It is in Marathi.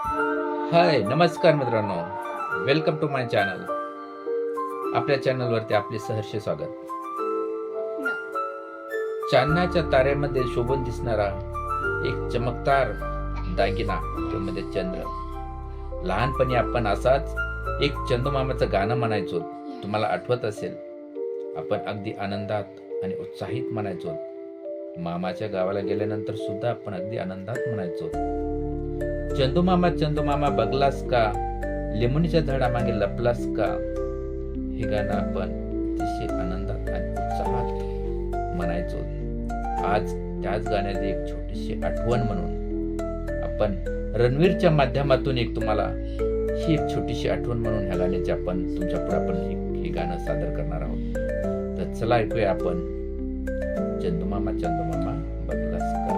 हाय नमस्कार मित्रांनो. वेलकम टू माय चॅनल आपल्या चॅनलवरती आपले सहर्ष स्वागत. चांदण्याच्या ताऱ्यामध्ये शोभून दिसणारा एक चमकदार दागिना तो म्हणजे चंद्र. लहानपणी आपण असाच एक चंदूमामाचं गाणं म्हणायचो. तुम्हाला आठवत असेल आपण अगदी आनंदात आणि उत्साहित म्हणायचो. मामाच्या गावाला गेल्यानंतर सुद्धा आपण अगदी आनंदात म्हणायचो. चंदूमामा चंदूमामा बघलास का? लिंबणीच्या झाडामागे लपलास का? हे गाणं आपण अतिशय आनंदात आणि उत्साहात म्हणायचो. आज त्याच गाण्याची एक छोटीशी आठवण म्हणून आपण रणवीरच्या माध्यमातून एक तुम्हाला ही एक छोटीशी आठवण म्हणून ह्या गाण्याची आपण तुमच्यापुढे आपण हे गाणं सादर करणार आहोत. तर चला ऐकूया आपण. चंदूमामा चंदूमामा बघलास का?